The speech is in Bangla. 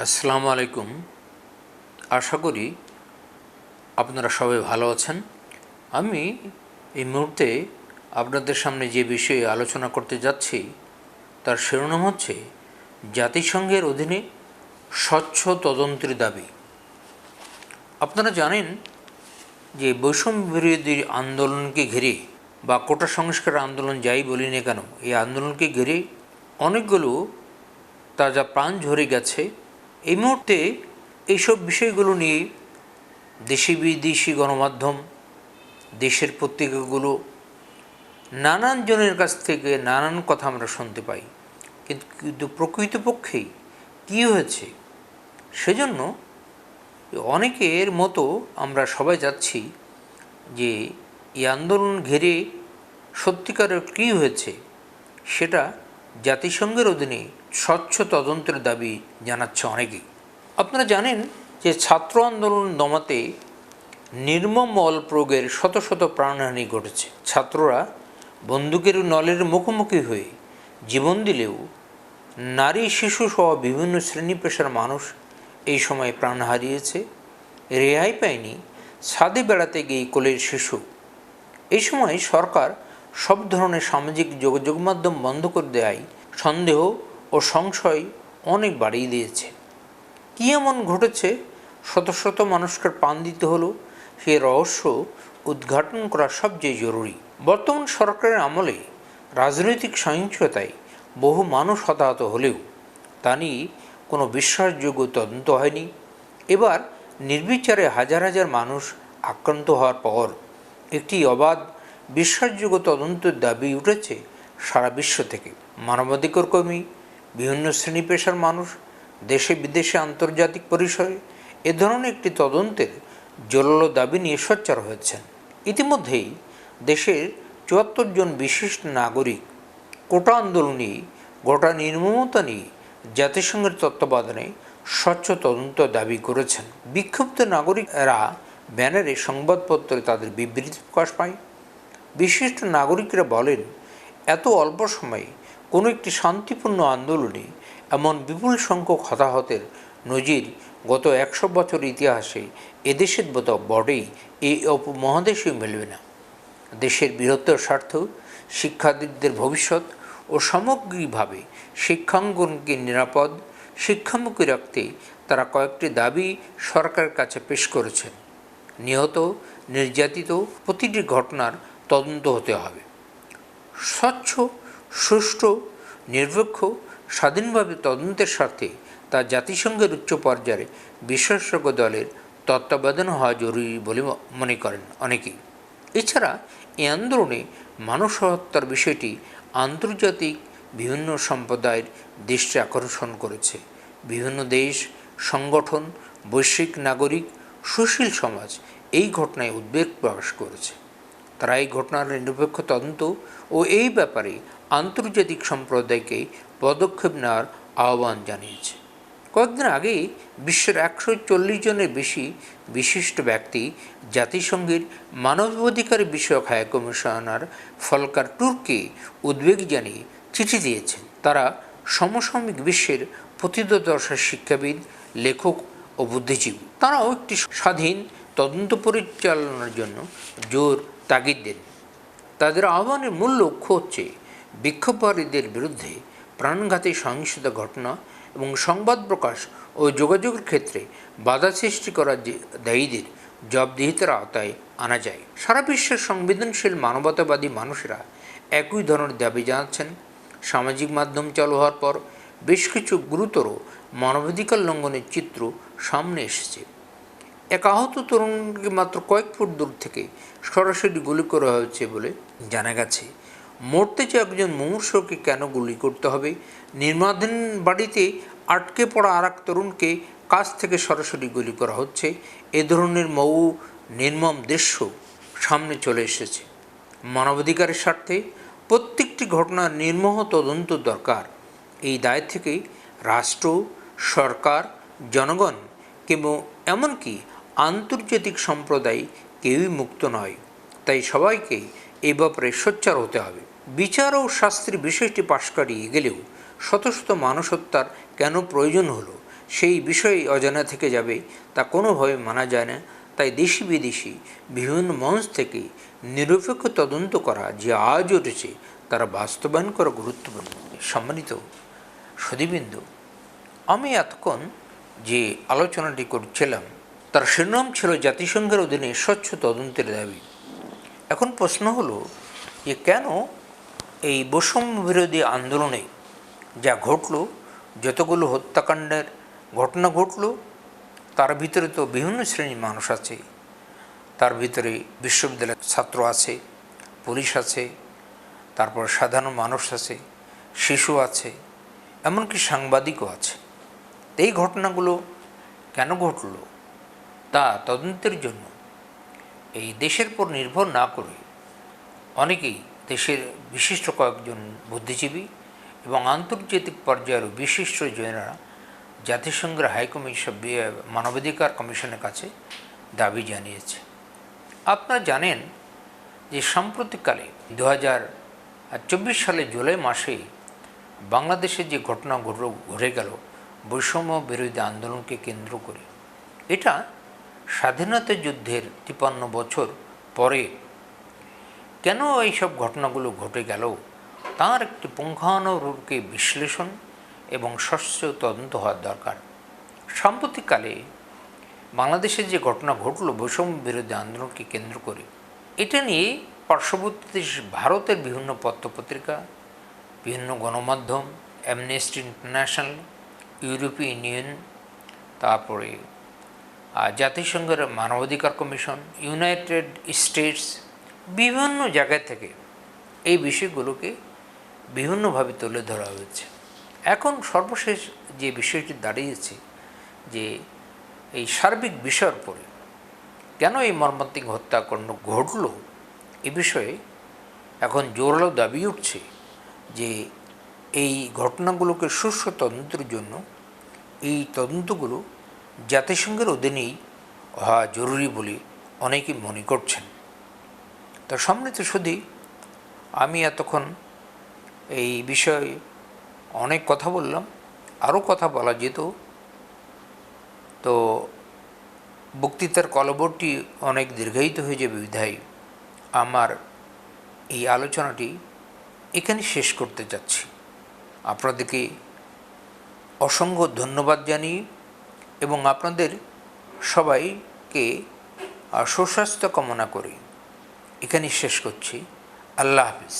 আসসালামু আলাইকুম। আশা করি আপনারা সবাই ভালো আছেন। আমি এই মুহূর্তে আপনাদের সামনে যে বিষয়ে আলোচনা করতে যাচ্ছি, তার শিরোনাম হচ্ছে জাতিসংঘের অধীনে স্বচ্ছ তদন্তের দাবি। আপনারা জানেন যে বৈষম্য বিরোধী আন্দোলনকে ঘিরে বা কোটা সংস্কার আন্দোলন যাই বলি না কেন, এই আন্দোলনকে ঘিরে অনেকগুলো তাজা প্রাণ ঝরে গেছে। এই মুহূর্তে এইসব বিষয়গুলো নিয়ে দেশি বিদেশি গণমাধ্যম, দেশের পত্রিকাগুলো নানান জনের কাছ থেকে নানান কথা আমরা শুনতে পাই। কিন্তু কিন্তু প্রকৃতপক্ষেই কী হয়েছে? সেজন্য অনেকের মতো আমরা সবাই যাচ্ছি যে এই আন্দোলন ঘিরে সত্যিকারের কী হয়েছে সেটা জাতিসংঘের অধীনে স্বচ্ছ তদন্তের দাবি জানাচ্ছে অনেকেই। আপনারা জানেন যে ছাত্র আন্দোলন দমাতে নির্মম মল প্রয়োগের শত শত প্রাণহানি ঘটেছে। ছাত্ররা বন্দুকের নলের মুখোমুখি হয়ে জীবন দিলেও নারী, শিশু সহ বিভিন্ন শ্রেণি পেশার মানুষ এই সময় প্রাণ হারিয়েছে। রেহাই পায়নি। ছাদে বেড়াতে গিয়ে কোলের শিশু। এই সময় সরকার সব ধরনের সামাজিক যোগাযোগ মাধ্যম বন্ধ করে দেয় সন্দেহ ও সংশয় অনেক বাড়িয়ে দিয়েছে। কী এমন ঘটেছে? শত শত মানুষকে প্রাণ দিতে হলো। সে রহস্য উদ্ঘাটন করা সবচেয়ে জরুরি। বর্তমান সরকারের আমলে রাজনৈতিক সহিংসতায় বহু মানুষ হতাহত হলেও তা নিয়ে কোনো বিশ্বাসযোগ্য তদন্ত হয়নি। এবার নির্বিচারে হাজার হাজার মানুষ আক্রান্ত হওয়ার পর একটি অবাধ বিশ্বাসযোগ্য তদন্তের দাবি উঠেছে সারা বিশ্ব থেকে। মানবাধিকার কর্মী বিভিন্ন শ্রেণি পেশার মানুষ, দেশে বিদেশে আন্তর্জাতিক পরিসরে এ ধরনের একটি তদন্তের জোরালো দাবি নিয়ে সোচ্চার হয়েছেন। ইতিমধ্যেই দেশের চুয়াত্তর জন বিশিষ্ট নাগরিক কোটা আন্দোলনে গোটা নির্মমতা নিয়ে জাতিসংঘের তত্ত্বাবধানে স্বচ্ছ তদন্ত দাবি করেছেন। বিক্ষুব্ধ নাগরিকরা ব্যানারে সংবাদপত্রে তাদের বিবৃতি প্রকাশ পায়। বিশিষ্ট নাগরিকরা বলেন, এত অল্প সময়ে কোনো একটি শান্তিপূর্ণ আন্দোলনে এমন বিপুল সংখ্যক হতাহতের নজির গত একশো বছর ইতিহাসে এদেশের মতো বটেই এই উপমহাদেশে মিলবে না। দেশের বৃহত্তর স্বার্থ, শিক্ষার্থীদের ভবিষ্যৎ ও সামগ্রিকভাবে শিক্ষাঙ্গনকে নিরাপদ, শিক্ষামুখী রাখতে তারা কয়েকটি দাবি সরকারের কাছে পেশ করেছেন। নিহত, নির্যাতিত প্রতিটি ঘটনার তদন্ত হতে হবে। স্বচ্ছ সুষ্ঠু নিরপেক্ষ স্বাধীনভাবে তদন্তের স্বার্থে তা জাতিসংঘের উচ্চ পর্যায়ে বিশেষজ্ঞ দলের তত্ত্বাবধান হওয়া জরুরি বলে মনে করেন অনেকেই। এছাড়া এই আন্দোলনে মানুষ হত্যার বিষয়টি আন্তর্জাতিক বিভিন্ন সম্প্রদায়ের দৃষ্টি আকর্ষণ করেছে। বিভিন্ন দেশ, সংগঠন, বৈশ্বিক নাগরিক, সুশীল সমাজ এই ঘটনায় উদ্বেগ প্রকাশ করেছে। তারা এই ঘটনার নিরপেক্ষ তদন্ত ও এই ব্যাপারে আন্তর্জাতিক সম্প্রদায়কে পদক্ষেপ নেওয়ার আহ্বান জানিয়েছে। কয়েকদিন আগেই বিশ্বের একশো চল্লিশ জনের বেশি বিশিষ্ট ব্যক্তি জাতিসংঘের মানবাধিকার বিষয়ক হাই কমিশনার ফলকার টুরকে উদ্বেগ জানিয়ে চিঠি দিয়েছেন। তারা সমসাময়িক বিশ্বের প্রতিদর্শা শিক্ষাবিদ, লেখক ও বুদ্ধিজীবী। তারাও একটি স্বাধীন তদন্ত পরিচালনার জন্য জোর তাগিদ দেন তাদের আহ্বানের মূল লক্ষ্য হচ্ছে বিক্ষোভকারীদের বিরুদ্ধে প্রাণঘাতী সহিংসতা ঘটনা এবং সংবাদ প্রকাশ ও যোগাযোগের ক্ষেত্রে বাধা সৃষ্টি করার যে দায়ীদের জবাবদিহিতার আওতায় আনা যায়। সারা বিশ্বের সংবেদনশীল মানবতাবাদী মানুষেরা একই ধরনের দাবি জানাচ্ছেন। সামাজিক মাধ্যম চালু হওয়ার পর বেশ কিছু গুরুতর মানবাধিকার লঙ্ঘনের চিত্র সামনে এসেছে। এক আহত তরুণকে মাত্র কয়েক ফুট দূর থেকে সরাসরি গুলি করা হয়েছে বলে জানা গেছে। মরতে চেয়ে একজন মুমূর্ষকে কেন গুলি করতে হবে? নির্মাণাধীন বাড়িতে আটকে পড়া আর এক তরুণকে কাছ থেকে সরাসরি গুলি করা হচ্ছে। এ ধরনের মৌ নির্মম দৃশ্য সামনে চলে এসেছে। মানবাধিকারের স্বার্থে প্রত্যেকটি ঘটনার নির্মহ তদন্ত দরকার। এই দায় থেকে রাষ্ট্র, সরকার, জনগণ কিংবা এমনকি আন্তর্জাতিক সম্প্রদায় কেউই মুক্ত নয়। তাই সবাইকে এই ব্যাপারে সোচ্চার হতে হবে। বিচার ও শাস্ত্রের বিষয়টি পাশ কাটিয়ে গেলেও শত শত মানুষ হত্যার কেন প্রয়োজন হলো, সেই বিষয়ে অজানা থেকে যাবে তা কোনোভাবে মানা যায় না। তাই দেশি বিদেশি বিভিন্ন মঞ্চ থেকে নিরপেক্ষ তদন্ত করা যে আজ উঠেছে, তারা বাস্তবায়ন করা গুরুত্বপূর্ণ। সম্মানিত সদীবিন্দু আমি এতক্ষণ যে আলোচনাটি করছিলাম তার শিরোনাম ছিল জাতিসংঘের অধীনে স্বচ্ছ তদন্তের দাবি। এখন প্রশ্ন হলো যে কেন এই বৈষম্য বিরোধী আন্দোলনে যা ঘটল, যতগুলো হত্যাকাণ্ডের ঘটনা ঘটল, তার ভিতরে তো বিভিন্ন শ্রেণির মানুষ আছে। তার ভিতরে বিশ্ববিদ্যালয়ের ছাত্র আছে, পুলিশ আছে, তারপর সাধারণ মানুষ আছে, শিশু আছে, এমনকি সাংবাদিকও আছে। এই ঘটনাগুলো কেন ঘটল? তা তদন্তের জন্য এই দেশের পর নির্ভর না করে অনেকেই দেশের বিশিষ্ট কয়েকজন বুদ্ধিজীবী এবং আন্তর্জাতিক পর্যায়ের বিশিষ্ট জনেরা জাতিসংঘের হাইকমিশন মানবাধিকার কমিশনের কাছে দাবি জানিয়েছে। আপনারা জানেন যে সাম্প্রতিককালে দু হাজার চব্বিশ সালে জুলাই মাসে বাংলাদেশে যে ঘটনা ঘটে গেল, বৈষম্য বিরোধী আন্দোলনকে কেন্দ্র করে, এটা স্বাধীনতা যুদ্ধের তিপান্ন বছর পরে কেন এইসব ঘটনাগুলো ঘটে গেল? তার একটি পুঙ্খানুরূপকে বিশ্লেষণ এবং স্বচ্ছ তদন্ত হওয়ার দরকার। সাম্প্রতিককালে বাংলাদেশে যে ঘটনা ঘটল বৈষম্য বিরোধী আন্দোলনকে কেন্দ্র করে, এটা নিয়ে পার্শ্ববর্তী দেশ ভারতের বিভিন্ন পত্রপত্রিকা, বিভিন্ন গণমাধ্যম অ্যামনেস্টি ইন্টারন্যাশনাল ইউরোপীয় ইউনিয়ন তারপরে জাতিসংঘের মানবাধিকার কমিশন, ইউনাইটেড স্টেটস, বিভিন্ন জায়গা থেকে এই বিষয়গুলোকে বিভিন্নভাবে তুলে ধরা হয়েছে। এখন সর্বশেষ যে বিষয়টি দাঁড়িয়েছে যে এই সার্বিক বিষয়ের পরে কেন এই মর্মান্তিক হত্যাকাণ্ড ঘটল, এ বিষয়ে এখন জোরালো দাবি উঠছে যে এই ঘটনাগুলোকে সুস্থ তদন্তের জন্য এই তদন্তগুলো জাতিসংঘের অধীনেই হওয়া জরুরি বলে অনেকে মনে করছেন। তা সম্মিলিত শুধু আমি এতক্ষণ এই বিষয়ে অনেক কথা বললাম, আরও কথা বলা যেত। তো বক্তৃতার কলবরটি অনেক দীর্ঘায়িত হয়ে যাবে বিধায় আমার এই আলোচনাটি এখানে শেষ করতে যাচ্ছি আপনাদেরকে অসংখ্য ধন্যবাদ জানিয়ে এবং আপনাদের সবাইকে সুস্বাস্থ্য কামনা করি। এখানেই শেষ করছি। আল্লাহ হাফিজ।